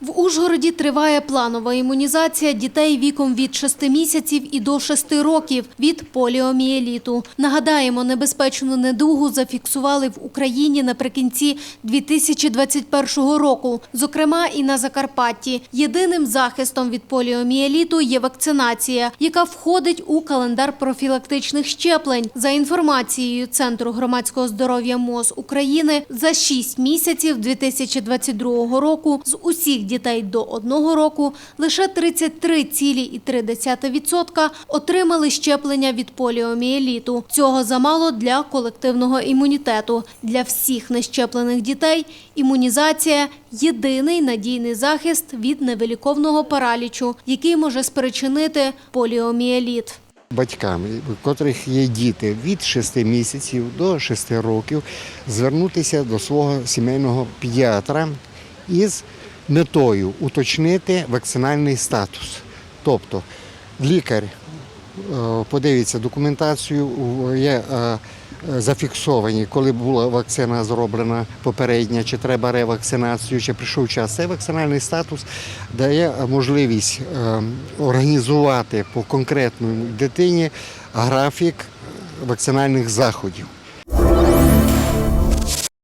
В Ужгороді триває планова імунізація дітей віком від 6 місяців і до 6 років від поліомієліту. Нагадаємо, небезпечну недугу зафіксували в Україні наприкінці 2021 року, зокрема і на Закарпатті. Єдиним захистом від поліомієліту є вакцинація, яка входить у календар профілактичних щеплень. За інформацією Центру громадського здоров'я МОЗ України, за 6 місяців 2022 року з усіх дітей до 1 року лише 33,3% отримали щеплення від поліомієліту. Цього замало для колективного імунітету. Для всіх нещеплених дітей імунізація – єдиний надійний захист від невиліковного паралічу, який може спричинити поліомієліт. батькам, у котрих є діти від 6 місяців до 6 років, звернутися до свого сімейного педіатра із метою уточнити вакцинальний статус. Тобто лікар е, подивиться документацію, є е, зафіксовані, коли була вакцина зроблена попередня, чи треба ревакцинацію, чи прийшов час. Цей вакцинальний статус дає можливість е, організувати по конкретній дитині графік вакцинальних заходів.